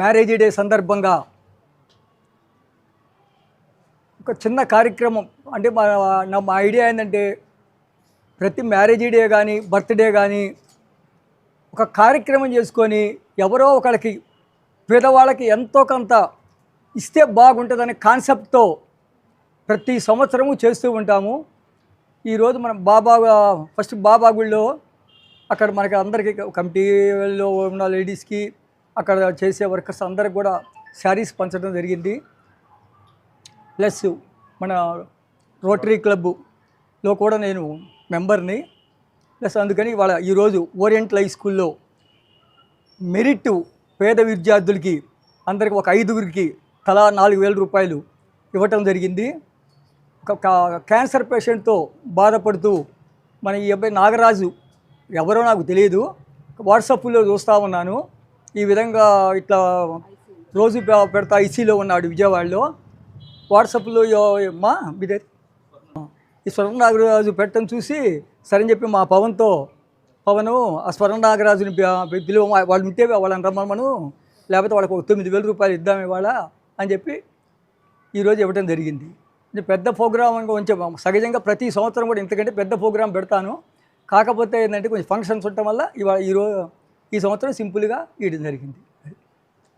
Marriage day సందర్భంగా ఒక చిన్న కార్యక్రమం. అంటే మా నా మా ఐడియా ఏంటంటే ప్రతి మ్యారేజ్ డే కానీ బర్త్డే కానీ ఒక కార్యక్రమం చేసుకొని ఎవరో ఒకరికి పేదవాళ్ళకి ఎంతో కొంత ఇస్తే బాగుంటుందనే కాన్సెప్ట్తో ప్రతి సంవత్సరము చేస్తూ ఉంటాము. ఈరోజు మనం బాబా ఫస్ట్ బాబా గుళ్ళో అక్కడ మనకి అందరికీ కమిటీలో ఉన్న లేడీస్కి అక్కడ చేసే వర్కర్స్ అందరికి కూడా శారీస్ పంచడం జరిగింది. ప్లస్ మన రోటరీ క్లబ్లో కూడా నేను మెంబర్ని. ప్లస్ అందుకని వాళ్ళ ఈరోజు ఓరియంటల్ హై స్కూల్లో మెరిట్ పేద విద్యార్థులకి అందరికి ఒక ఐదుగురికి తలా నాలుగు వేల రూపాయలు ఇవ్వటం జరిగింది. ఒక క్యాన్సర్ పేషెంట్తో బాధపడుతూ మన ఈ అబ్బాయి నాగరాజు ఎవరో నాకు తెలియదు. వాట్సాప్లో చూస్తూ ఉన్నాను. ఈ విధంగా ఇట్లా రోజు పెడతా ఐసీలో ఉన్నాడు విజయవాడలో. వాట్సాప్లో మా మీదే ఈ స్వర్ణ నాగరాజు పెట్టడం చూసి సరే చెప్పి మా పవన్తో పవను ఆ స్వర్ణ నాగరాజుని పిలువ వాళ్ళు ఉంటే వాళ్ళని రమ్మను లేకపోతే వాళ్ళకి ఒక తొమ్మిది వేల రూపాయలు ఇద్దాం ఇవాళ అని చెప్పి ఈరోజు ఇవ్వడం జరిగింది. పెద్ద ప్రోగ్రామ్ కొంచెం సహజంగా ప్రతి సంవత్సరం కూడా ఇంతకంటే పెద్ద ప్రోగ్రాం పెడతాను. కాకపోతే ఏంటంటే కొంచెం ఫంక్షన్స్ ఉండటం వల్ల ఇవాళ ఈరోజు ఈ సంవత్సరం సింపుల్గా ఇవ్వడం జరిగింది.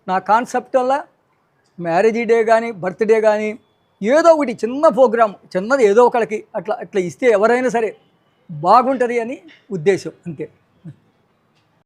నా కాన్సెప్ట్ వల్ల మ్యారేజ్ డే కానీ బర్త్డే కానీ ఏదో ఒకటి చిన్న ప్రోగ్రామ్ చిన్నది ఏదో ఒకళ్ళకి అట్లా అట్లా ఇస్తే ఎవరైనా సరే బాగుంటుంది అని ఉద్దేశం అంతే.